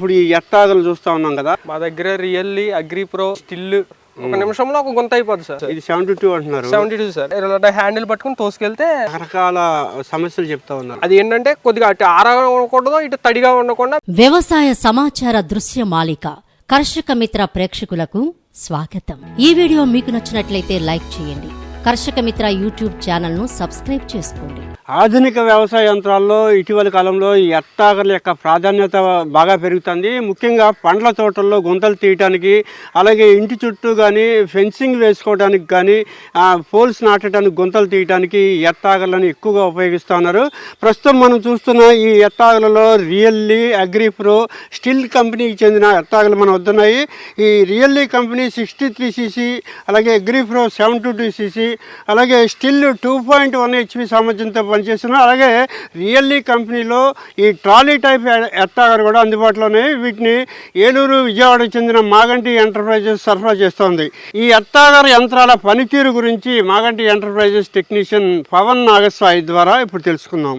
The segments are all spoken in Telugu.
ఇప్పుడు ఈ ఎట్టాగలు చూస్తా ఉన్నాం కదా. మా దగ్గర రియల్లీ అగ్రి ప్రో స్టిల్ ఒక నిమిషంలో ఒక గుంత అయిపోద్ది సార్. ఇది సెవెంటీ టూ అంటున్నారు సెవెంటీ టూ సార్ ఇలా హ్యాండిల్ పట్టుకుని తోసుకెళ్తే రకరకాల సమస్యలు చెప్తా ఉన్నారు. అది ఏంటంటే కొద్దిగా అటు ఆరగా ఉండకూడదు ఇటు తడిగా ఉండకుండా వ్యవసాయ సమాచార దృశ్య మాలిక. కర్షక మిత్ర ప్రేక్షకులకు స్వాగతం. ఈ వీడియో మీకు నచ్చినట్లయితే లైక్ చేయండి. కర్షక మిత్ర యూట్యూబ్ ఛానల్ను సబ్స్క్రైబ్ చేసుకోండి. ఆధునిక వ్యవసాయ యంత్రాల్లో ఇటీవల కాలంలో ఈ ఎట్టాగల యొక్క ప్రాధాన్యత బాగా పెరుగుతుంది. ముఖ్యంగా పండ్ల తోటల్లో గుంతలు తీయటానికి అలాగే ఇంటి చుట్టూ కానీ ఫెన్సింగ్ వేసుకోవడానికి కానీ పోల్స్ నాటడానికి గుంతలు తీయటానికి ఈ ఎక్కువగా ఉపయోగిస్తున్నారు. ప్రస్తుతం మనం చూస్తున్న ఈ ఎత్తాగలలో రియల్లీ అగ్రిప్రో స్టిల్ కంపెనీకి చెందిన ఎత్తాగలు మన వద్దున్నాయి. ఈ really company sixty three CC అలాగే Agripro seven two two CC అలాగే Stihl two point one HP సామర్థ్యంతో పనిచేస్తున్న అలాగే రియల్లీ కంపెనీలో ఈ ట్రాలీ టైప్ ఎట్టాగర్ కూడా అందుబాటులోనే వీటిని ఏలూరు విజయవాడకు చెందిన మాగంటి ఎంటర్ప్రైజెస్ సరఫరా చేస్తోంది. ఈ ఎట్టాగర్ యంత్రాల పనితీరు గురించి మాగంటి ఎంటర్ప్రైజెస్ టెక్నీషియన్ పవన్ నాగస్వాయి ద్వారా ఇప్పుడు తెలుసుకుందాం.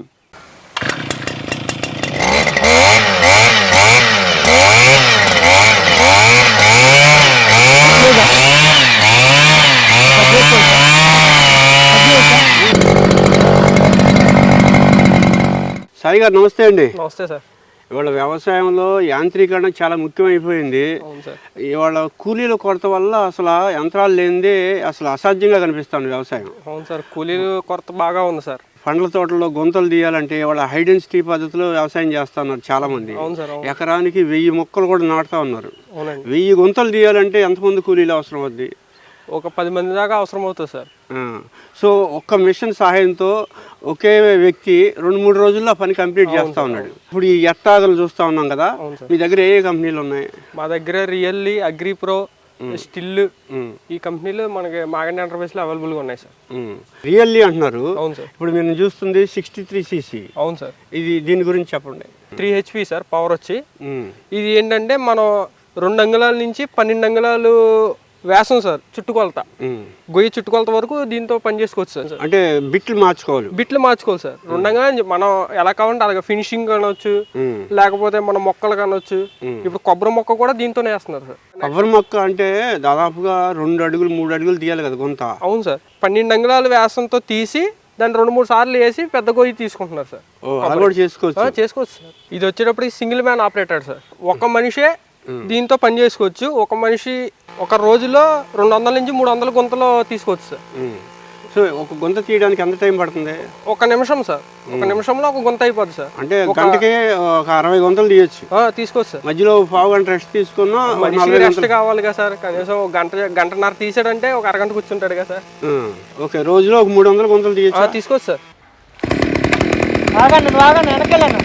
సాయి గారు నమస్తే అండి. నమస్తే సార్. ఇవాళ వ్యవసాయంలో యాంత్రీకరణ చాలా ముఖ్యమైపోయింది. ఇవాళ కూలీల కొరత వల్ల అసలు యంత్రాలు లేనిదే అసలు అసాధ్యంగా కనిపిస్తుంది వ్యవసాయం. అవును సార్ కూలీలు కొరత బాగా ఉంది సార్. పండ్ల తోటల్లో గుంతలు తీయాలంటే ఇవాళ హైడెన్సిటీ పద్ధతిలో వ్యవసాయం చేస్తా ఉన్నారు చాలా మంది ఎకరానికి వెయ్యి మొక్కలు కూడా నాటుతా ఉన్నారు. వెయ్యి గుంతలు తీయాలంటే ఎంతమంది కూలీలు అవసరం అవుద్ది? ఒక పది మంది దాకా అవసరం అవుతుంది సార్. సో ఒక్క మిషన్ సహాయంతో ఒకే వ్యక్తి రెండు మూడు రోజుల్లో పని కంప్లీట్ చేస్తా ఉన్నాడు. ఇప్పుడు ఈ ఎట్టాగలు చూస్తా ఉన్నాం కదా. మీ దగ్గర ఏ ఏ కంపెనీలు ఉన్నాయి? మా దగ్గర రియల్లీ అగ్రి ప్రో స్టిల్ ఈ కంపెనీలు మనకి మాగండి ఎంటర్ప్రైజ్లో అవైలబుల్గా ఉన్నాయి సార్. రియల్లీ అంటున్నారు. అవును సార్. ఇప్పుడు మీరు చూస్తుంది సిక్స్టీ త్రీ సీసీ అవును సార్. ఇది దీని గురించి చెప్పండి. త్రీ హెచ్పి సార్ పవర్ వచ్చి. ఇది ఏంటంటే మనం రెండు అంగుళాల నుంచి పన్నెండు అంగుళాలు వేసం సార్ చుట్టుకొలత. గొయ్యి చుట్టుకొలత వరకు దీంతో పని చేసుకోవచ్చు సార్. అంటే బిట్లు మార్చుకోవాలి. బిట్లు మార్చుకోవాలి సార్. రెండు అంగుళాలు మనం ఎలా కావాలంటే అలాగే ఫినిషింగ్ ఉమ్. లేకపోతే మన మొక్కలు కనొచ్చు. ఇప్పుడు కొబ్బరి మొక్క కూడా దీంతోనే వేస్తున్నారు సార్. కొబ్బరి మొక్క అంటే దాదాపుగా రెండు అడుగులు మూడు అడుగులు తీయాలి కదా గుంత అవును సార్. పన్నెండు అంగుళాలు వేసంతో తీసి దాన్ని రెండు మూడు సార్లు వేసి పెద్ద గొయ్యి తీసుకుంటున్నారు సార్. చేసుకోవచ్చు. చేసుకోవచ్చు సార్. ఇది వచ్చేటప్పుడు సింగిల్ మ్యాన్ ఆపరేటర్ సార్. ఒక మనిషే దీంతో పని చేసుకోవచ్చు. ఒక మనిషి ఒక రోజులో రెండు వందల నుంచి మూడు వందల గుంతలు తీసుకోవచ్చు సార్. సో ఒక గుంత తీయడానికి ఎంత టైం పడుతుంది? ఒక నిమిషం సార్. ఒక నిమిషంలో ఒక గుంత అయిపోద్ది సార్. అంటే గంటకే ఒక అరవై గుంతలు తీయచ్చు. ఆ, తీసుకోవచ్చు సార్. మధ్యలో పావు గంట రెస్ట్ తీసుకున్నా మనిషికి రెస్ట్ కావాలి కదా సార్. కనీసం ఒక గంట గంటన్నర తీసాడంటే ఒక అరగంట కూర్చుంటాడు కదా సార్. ఓకే రోజులో ఒక మూడు వందల గుంతలు ఆ, తీయచ్చు? తీసుకోవచ్చు సార్. ఆగండి నువ్వు ఆగండి వెనకెళ్ళను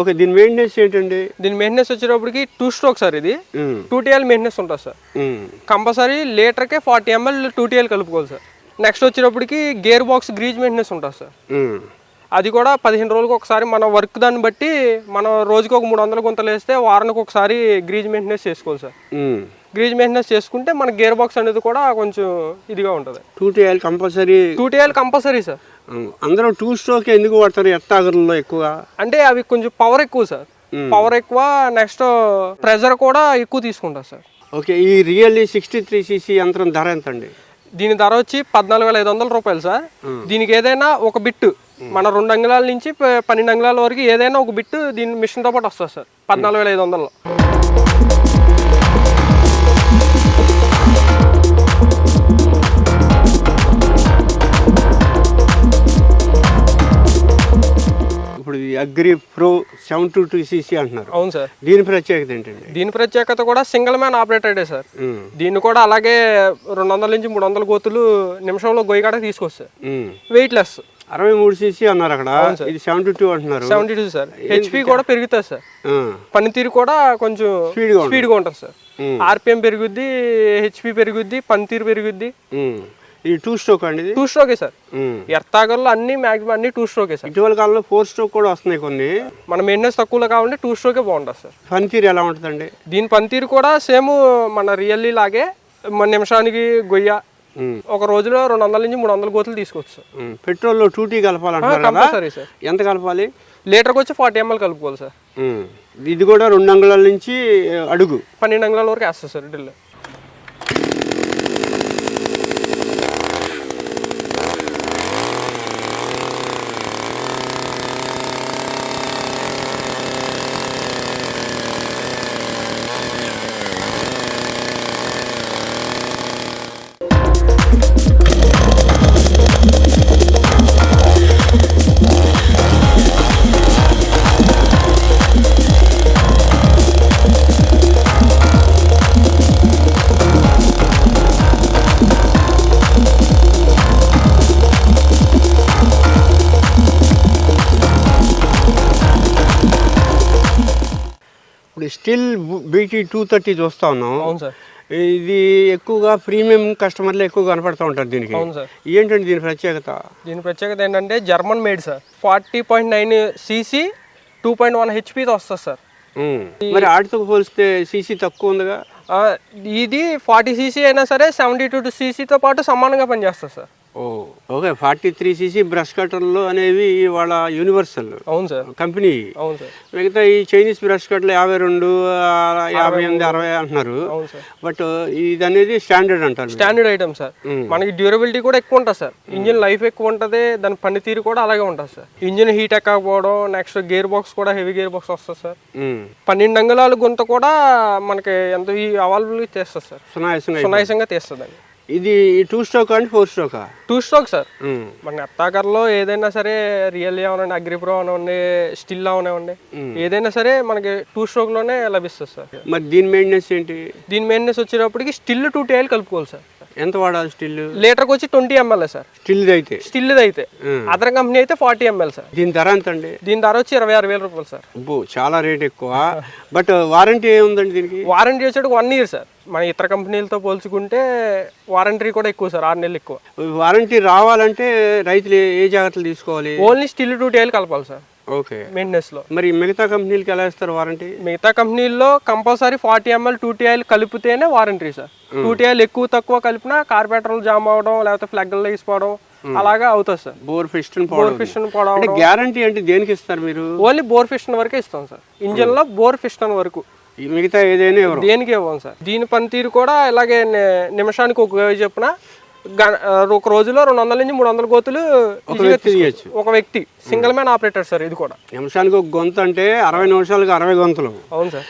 ఓకే దీని మెయింటెనెన్స్ ఏంటండి? దీని మెయింటెనెన్స్ వచ్చేటప్పటికి టూ స్ట్రోక్ సార్ ఇది. టూ టీఎల్ మెయింటెనెన్స్ ఉంటుంది సార్. కంపల్సరీ లీటర్కే ఫార్టీ ఎంఎల్ టూ టీఎల్ కలుపుకోవాలి సార్. నెక్స్ట్ వచ్చేటప్పటికి గేర్ బాక్స్ గ్రీజ్ మెయింటెనెన్స్ ఉంటుంది సార్. అది కూడా పదిహేను రోజులకు ఒకసారి మన వర్క్ దాన్ని బట్టి మనం రోజుకి ఒక మూడు వందల గుంతలు వేస్తే వారానికి ఒకసారి గ్రీజ్ మెయింటెనెన్స్ చేసుకోవాలి సార్. గ్రీజ్ మెయింటెనెన్స్ చేసుకుంటే మన గేర్ బాక్స్ అనేది కూడా కొంచెం ఇదిగా ఉంటుంది. Two TL compulsory two TL compulsory sir అందరూ టూ స్ట్రోక్ ఎందుకు వాడతారు ఎట్టాగర్లో ఎక్కువ అంటే అవి కొంచెం పవర్ ఎక్కువ సార్ పవర్ ఎక్కువ నెక్స్ట్ ప్రెజర్ కూడా ఎక్కువ తీసుకుంటారు సార్ ఓకే ఈ రియల్లీ సిక్స్టీ త్రీ సీసీ యంత్రం ధర ఎంత అండి దీని ధర వచ్చి పద్నాలుగు వేల ఐదు వందల రూపాయలు సార్ దీనికి ఏదైనా ఒక బిట్టు మన రెండు అంగుళాల నుంచి పన్నెండు అంగుళాల వరకు ఏదైనా ఒక బిట్టు దీని మిషన్తో పాటు వస్తుంది సార్ పద్నాలుగు వేల ఐదు వందలు Agripro seven two two CC అంటున్నారు. అవును సార్. దీని ప్రత్యేకత ఏంటండి? దీని ప్రత్యేకత కూడా సింగిల్ మ్యాన్ ఆపరేటెడే సార్. దీన్ని కూడా అలాగే రెండు వందల నుంచి మూడు వందల గోతులు నిమిషంలో గొయ్యి కాడ తీసుకొస్తారు ఉమ్. వెయిట్ లెస్ అరవై మూడు సీసీ అన్నారు అక్కడ. ఇది సెవెంటీ టూ అంటున్నారు. Seventy two sir. హెచ్పి కూడా పెరుగుతుంది సార్. పనితీరు కూడా కొంచెం స్పీడ్గా. స్పీడ్గా ఉంటుంది సార్. ఆర్పిఎం పెరుగుద్ది హెచ్పి పెరుగుద్ది పనితీరు పెరుగుద్ది. ఇది టూ స్ట్రోక్ అండి టూ స్ట్రోకే సార్. ఎర్తాగర్లో అన్ని మ్యాక్సిమం అన్ని టూ స్ట్రోకే సార్ ఇటీవల కాలంలో ఫోర్ స్ట్రోక్ కూడా వస్తున్నాయి కొన్ని. మన మెయింటెనెన్స్ తక్కువలో కావాలంటే టూ స్ట్రోకే బాగుంటుంది సార్ పనితీరు ఎలా ఉంటుందండి? దీని పనితీరు కూడా సేమ్ మన రియల్లీ లాగే మన నిమిషానికి గొయ్య. ఒక రోజులో రెండు వందల నుంచి మూడు వందల గోతులు తీసుకోవచ్చు సార్ ఉమ్. పెట్రోల్లో టూ టీ కంపల్సరీ సార్ ఎంత కలపాలి? లీటర్కి వచ్చి ఫార్టీ ఎంఎల్ కలుపుకోవాలి సార్. ఇది కూడా రెండు అంగుళాల నుంచి అడుగు. పన్నెండు అంగుళాల వరకు వేస్తుంది sir drill BT two thirty చూస్తా ఉన్నాం. అవును సార్. ఇది ఎక్కువగా ప్రీమియం కస్టమర్లు ఎక్కువ కనపడుతూ ఉంటారు దీనికి. అవును సార్. ఏంటంటే దీని ప్రత్యేకత? దీని ప్రత్యేకత ఏంటంటే German made sir. Forty point nine CC two point one హెచ్పితో వస్తుంది సార్. ఉమ్. మరి ఆటితో పోలిస్తే సీసీ తక్కువ ఉందిగా? ఆ, ఇది ఫార్టీ సీసీ అయినా సరే సెవెంటీ టూ సీసీతో పాటు సమానంగా పనిచేస్తుంది సార్. ఓ. Okay forty three CC brush కట్టర్లు అనేవి వాళ్ళ యూనివర్సల్ అవును సార్. కంపెనీ. అవును సార్. మిగతా ఈ చైనీస్ బ్రష్ కట్లు యాభై రెండు యాభై ఎనిమిది అరవై అంటున్నారు. బట్ ఇది అనేది స్టాండర్డ్ అంటారు. Standard item sir. మనకి డ్యూరబిలిటీ కూడా ఎక్కువ ఉంటుంది సార్. ఇంజిన్ లైఫ్ ఎక్కువ ఉంటుంది దాని పనితీరు కూడా అలాగే ఉంటుంది సార్. ఇంజిన్ హీట్ ఎక్కకపోవడం నెక్స్ట్ గేర్ బాక్స్ కూడా హెవీ గేర్ బాక్స్ వస్తుంది సార్. పన్నెండు అంగుళాల గుంత కూడా మనకి ఎంత అవైలబుల్ తెస్తుంది సార్. సునాయాసంగా తీస్తుందండి ఇది టూ స్ట్రోక్ అండి ఫోర్ స్ట్రోకా టూ స్ట్రోక్ సార్. మన ఎత్తాకర్లో ఏదైనా సరే రియల్ అవనండి అగ్రిప్రో అవనివ్వండి స్టిల్ అవనివ్వండి ఏదైనా సరే మనకి టూ స్ట్రోక్లోనే లభిస్తుంది సార్ మరి దీని మెయింటెనెన్స్ ఏంటి? దీని మెయింటెనెన్స్ వచ్చేటప్పటికి స్టిల్ టూ టైల్ కలుపుకోవాలి సార్ ఎంత వాడాలి స్టిల్? లీటర్కి వచ్చి ట్వంటీ ఎంఎల్ సార్. స్టిల్ది అయితే? స్టిల్ అయితే. అదర్ కంపెనీ అయితే ఫార్టీ ఎంఎల్ సార్. దీని ధర ఎంత అండి దీని ధర వచ్చి ఇరవై ఆరు వేల రూపాయలు సార్. అబ్బో చాలా రేట్ ఎక్కువ. బట్ వారంటీ ఏముందండి దీనికి? వారంటీ వచ్చేటికి వన్ ఇయర్ సార్. మన ఇతర కంపెనీలతో పోల్చుకుంటే వారంటీ కూడా ఎక్కువ సార్ ఆరు నెలలు ఎక్కువ. వారంటీ రావాలంటే రైతులు ఏ- ఏ జాగ్రత్తలు తీసుకోవాలి? Only Stihl two T oil కలపాలి సార్. ఓకే. మెయింటెనెన్స్లో. మరి మిగతా కంపెనీలకి ఎలా ఇస్తారు వారంటీ? మిగతా కంపెనీల్లో compulsory forty ml two T oil కలిపితేనే warranty sir. Two T oil ఎక్కువ తక్కువ కలిపినా కార్పెట్రల్ జామ్ అవడం లేకపోతే ఫ్లగ్లు లేచిపోవడం అలాగా అవుతుంది sir. Bore piston bore piston పోవడం గ్యారంటీ అంటే దేనికి ఇస్తారు మీరు? ఓన్లీ బోర్ ఫిస్టన్ వరకే ఇస్తాం సార్. ఇంజిన్లో బోర్ ఫిస్టన్ వరకు. మిగతా ఏదైనా దేనికి ఇవ్వం సార్. దీని పనితీరు కూడా ఇలాగే నిమిషానికి ఒక చెప్పిన ఒక రోజులో రెండు వందల నుంచి మూడు వందల గోతులు ఈజీగా వ్యక్తి. తీయొచ్చు. ఒక వ్యక్తి. సింగిల్ మ్యాన్ ఆపరేటర్ సార్ ఇది కూడా. నిమిషానికి ఒక గొంతు అంటే అరవై నిమిషాలకు అరవై గొంతులు. అవును సార్.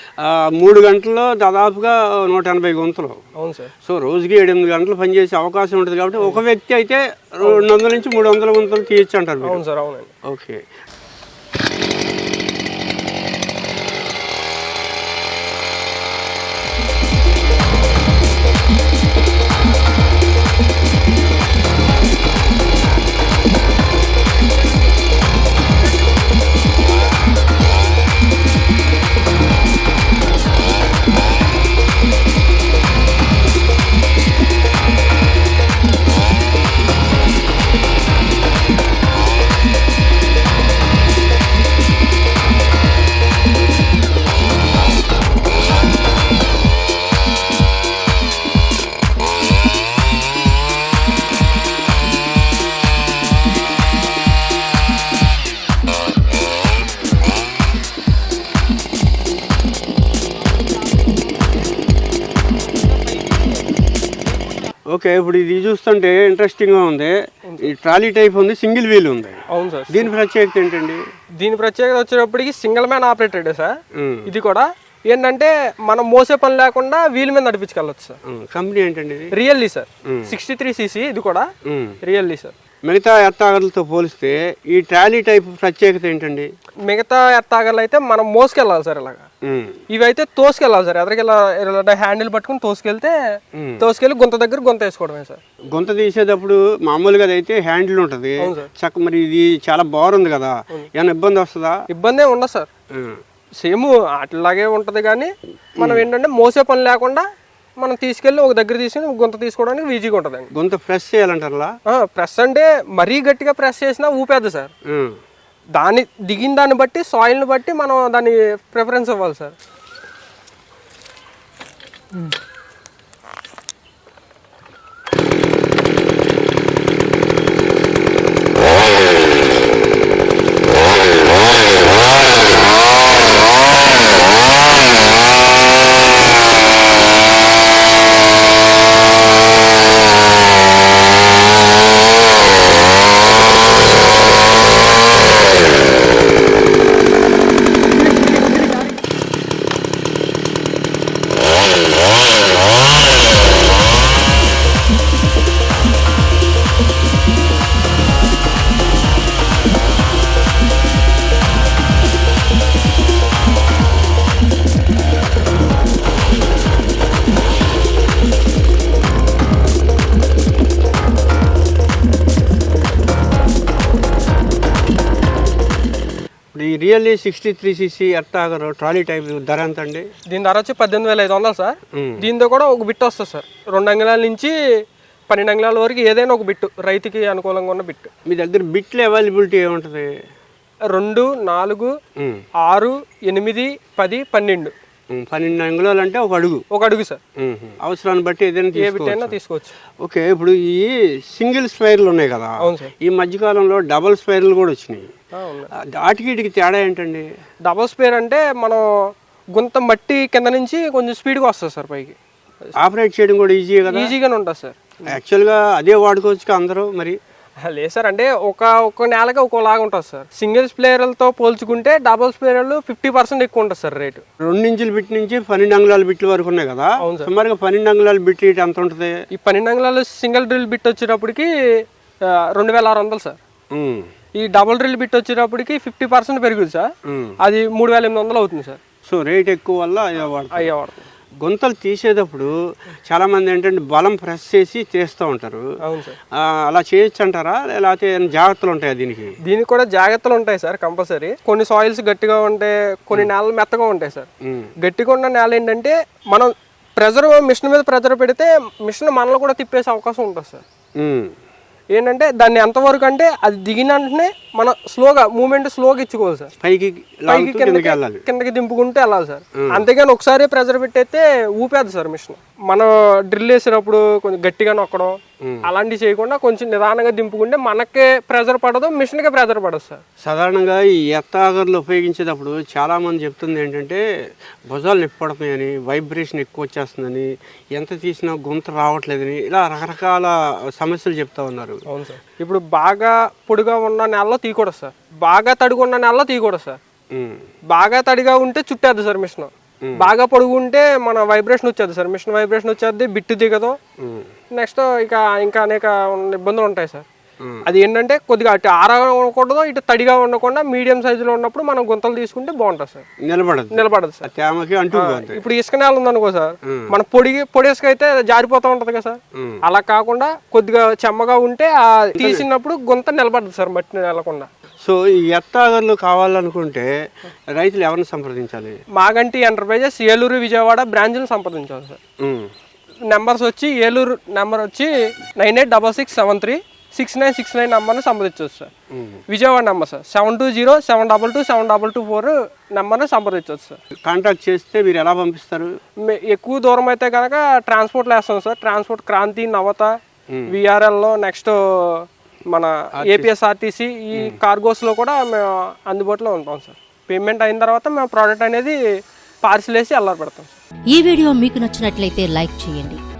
మూడు గంటల్లో దాదాపుగా నూట ఎనభై గొంతులు. అవును సార్. సో రోజుకి ఎనిమిది గంటలు పనిచేసే అవకాశం ఉంటుంది కాబట్టి ఒక వ్యక్తి అయితే రెండు వందల నుంచి మూడు వందల గొంతులు తీయచ్చు అంటారు అవును సార్ అవునండి. ఓకే. ఓకే ఇప్పుడు ఇది చూస్తుంటే ఇంట్రెస్టింగ్గా ఉంది. ఈ ట్రాలీ టైప్ ఉంది సింగిల్ వీల్ ఉంది. అవును సార్. దీని ప్రత్యేకత ఏంటండి? దీని ప్రత్యేకత వచ్చేటప్పటికి సింగిల్ మ్యాన్ ఆపరేటెడ్ సార్. ఇది కూడా ఏంటంటే మనం మోసే పని లేకుండా వీల్ మీద నడిపించుకెళ్ళచ్చు సార్. కంపెనీ ఏంటండి really sir. Sixty three CC ఇది కూడా. Really sir. మిగతా ఎత్తాగర్లతో పోలిస్తే ఈ ట్రాలీ టైప్ ప్రత్యేకత ఏంటండి? మిగతా ఎత్తాగలు అయితే మనం మోసుకెళ్ళాలి సార్ ఇలాగా. ఇవైతే తోసుకెళ్ళాలి సార్. ఎదరికెళ్ళా హ్యాండిల్ పట్టుకుని తోసుకెళ్తే తోసుకెళ్ళి గుంత దగ్గర గుంత వేసుకోవడమే సార్. గుంత తీసేటప్పుడు మామూలుగా అయితే హ్యాండిల్ ఉంటుంది. చక్క మరి ఇది చాలా బాగుంది కదా. ఏమైనా ఇబ్బంది వస్తుందా? ఇబ్బంది ఉండదు సార్. సేమ్ అట్లాగే ఉంటుంది కానీ మనం ఏంటంటే మోసే పని లేకుండా మనం తీసుకెళ్ళి ఒక దగ్గర తీసుకుని గుంత తీసుకోవడానికి ఈజీగా ఉంటుందండి. గుంత ప్రెస్ చేయాలంటారా ప్రెస్ అంటే మరీ గట్టిగా ప్రెస్ చేసినా ఊపేద్ది సార్. దాన్ని దిగిన దాన్ని బట్టి సాయిల్ని బట్టి మనం దాన్ని ప్రిఫరెన్స్ ఇవ్వాలి sir. Really sixty three CC earth auger trolley type ధర ఎంత అండి దీని ధర వచ్చి పద్దెనిమిది వేల ఐదు వందలు సార్. దీంతో కూడా ఒక బిట్ వస్తుంది సార్. రెండు అంగుళాల నుంచి పన్నెండు అంగుళాల వరకు ఏదైనా ఒక బిట్టు రైతుకి అనుకూలంగా ఉన్న బిట్టు. మీ దగ్గర బిట్లు అవైలబిలిటీ ఏముంటుంది? రెండు నాలుగు ఆరు ఎనిమిది పది పన్నెండు. పన్నెండు అంగుళాలు అంటే ఒక అడుగు. ఒక అడుగు సార్. అవసరాన్ని బట్టి ఏదైనా తీసుకోవచ్చు. తీసుకోవచ్చు. ఓకే ఇప్పుడు ఈ సింగిల్ స్పైర్లు ఉన్నాయి కదా. ఈ మధ్యకాలంలో డబుల్ స్పైర్లు కూడా వచ్చినాయి. వాటికి వీటికి తేడా ఏంటండి? డబల్ స్పేర్ అంటే మనం గుంత మట్టి కింద నుంచి కొంచెం స్పీడ్గా వస్తుంది సార్ పైకి. ఆపరేట్ చేయడం కూడా ఈజీ కదా? ఈజీగానే ఉంటుంది సార్. యాక్చువల్గా అదే వాడుకోవచ్చు అందరూ మరి? లేదు సార్ అంటే ఒక ఒక నేలకి ఒక్కోలాగా ఉంటుంది సార్. సింగిల్ స్ప్లేయర్లతో పోల్చుకుంటే డబుల్ స్ప్లేయర్లు ఫిఫ్టీ పర్సెంట్ ఎక్కువ ఉంటుంది సార్ రేటు. రెండు ఇంచుల బిట్ నుంచి పన్నెండు అంగుళాల బిట్ల వరకు ఉన్నాయి కదా. సుమారుగా పన్నెండు అంగుళాల బిట్ రేట్ ఎంత ఉంటుంది? ఈ పన్నెండు అంగుళాలు సింగిల్ డ్రిల్ బిట్ వచ్చేటప్పటికి రెండు వేల ఆరు వందలు సార్. ఈ డబుల్ డ్రిల్ బిట్ వచ్చేటప్పటికి ఫిఫ్టీ పర్సెంట్ పెరుగుతుంది సార్. అది మూడు వేల ఎనిమిది వందలు అవుతుంది సార్. సో రేట్ ఎక్కువ వల్ల అయ్యే వాడుతుంది. గుంతలు తీసేటప్పుడు చాలా మంది ఏంటంటే బలం ప్రెస్ చేసి చేస్తూ ఉంటారు. అవును సార్. ఆ, అలా చేయొచ్చు అంటారా? లేకపోతే జాగ్రత్తలు ఉంటాయా దీనికి? దీనికి కూడా జాగ్రత్తలు ఉంటాయి సార్ కంపల్సరీ. కొన్ని సాయిల్స్ గట్టిగా ఉంటాయి కొన్ని నేలలు మెత్తగా ఉంటాయి సార్. గట్టిగా ఉన్న నేల ఏంటంటే మనం ప్రెజర్ మిషన్ మీద ప్రెజర్ పెడితే మిషన్ మనలో కూడా తిప్పేసే అవకాశం ఉంటుంది సార్. ఏంటంటే దాన్ని ఎంతవరకు అంటే అది దిగిన వెంటనే మనం స్లోగా మూమెంట్ స్లోగా ఇచ్చుకోవాలి సార్. పైకి పైకి కిందకి వెళ్ళాలి. కిందకి దింపుకుంటే వెళ్ళాలి సార్. అంతేగాని ఒకసారి ప్రెజర్ పెట్టయితే ఊపేది సార్ మిషన్. మనం డ్రిల్ వేసినప్పుడు కొంచెం గట్టిగా నొక్కడం అలాంటివి చేయకుండా కొంచెం నిదానంగా దింపుకుంటే మనకే ప్రెజర్ పడదు మిషన్కే ప్రెజర్ పడదు సార్. సాధారణంగా ఈ ఎత్తాగర్లు ఉపయోగించేటప్పుడు చాలా మంది చెప్తుంది ఏంటంటే భుజాలు నొప్పి పడుతున్నాయని వైబ్రేషన్ ఎక్కువ వచ్చేస్తుందని ఎంత తీసినా గొంతు రావట్లేదని ఇలా రకరకాల సమస్యలు చెప్తా ఉన్నారు. అవును సార్. ఇప్పుడు బాగా పొడిగా ఉన్న నెలలో తీయకూడదు సార్. బాగా తడిగా ఉన్న నెలలో తీయకూడదు సార్. బాగా తడిగా ఉంటే చుట్టేద్ది సార్ మిషన్. బాగా పొడుగు ఉంటే మన వైబ్రేషన్ వచ్చేది సార్. మిషన్ వైబ్రేషన్ వచ్చేది బిట్టు దిగదు. నెక్స్ట్ ఇక ఇంకా అనేక ఇబ్బందులు ఉంటాయి సార్. అది ఏంటంటే కొద్దిగా అటు ఆరగా ఉండకూడదు ఇటు తడిగా ఉండకుండా మీడియం సైజులో ఉన్నప్పుడు మనం గుంతలు తీసుకుంటే బాగుంటుంది సార్. నిలబడదు. నిలబడదు సార్. తేమకి అంటుకుపోద్ది ఇప్పుడు ఇసుక నేల ఉందనుకో సార్ మన పొడిగి పొడి ఇసుక అయితే జారిపోతూ ఉంటది కదా సార్. అలా కాకుండా కొద్దిగా చెమ్మగా ఉంటే ఆ తీసినప్పుడు గుంత నిలబడదు సార్ మట్టి నెలకుండా. సో ఈ ఎత్తాగర్లు కావాలనుకుంటే రైతులు ఎవరిని సంప్రదించాలి? మాగంటి ఎంటర్ప్రైజెస్ ఏలూరు విజయవాడ బ్రాంచ్ను సంప్రదించాలి సార్. నెంబర్స్ వచ్చి ఏలూరు నెంబర్ వచ్చి nine eight double six seven three six nine six nine నెంబర్ని సంప్రదించవచ్చు sir. Vijayawada number sir seven two zero seven double two seven double two four నెంబర్ని సంప్రదించవచ్చు సార్ కాంటాక్ట్ చేస్తే మీరు ఎలా పంపిస్తారు? ఎక్కువ దూరం అయితే కనుక ట్రాన్స్పోర్ట్లో వేస్తాం సార్ ట్రాన్స్పోర్ట్ క్రాంతి నవత విఆర్ఎల్లో నెక్స్ట్ మన ఏపీఎస్ఆర్టీసీ ఈ కార్గోస్లో కూడా మేము అందుబాటులో ఉంటాం సార్ పేమెంట్ అయిన తర్వాత మేము ప్రోడక్ట్ అనేది పార్సిల్ వేసి అల్లరి పెడతాం సార్ ఈ వీడియో మీకు నచ్చినట్లయితే లైక్ చేయండి.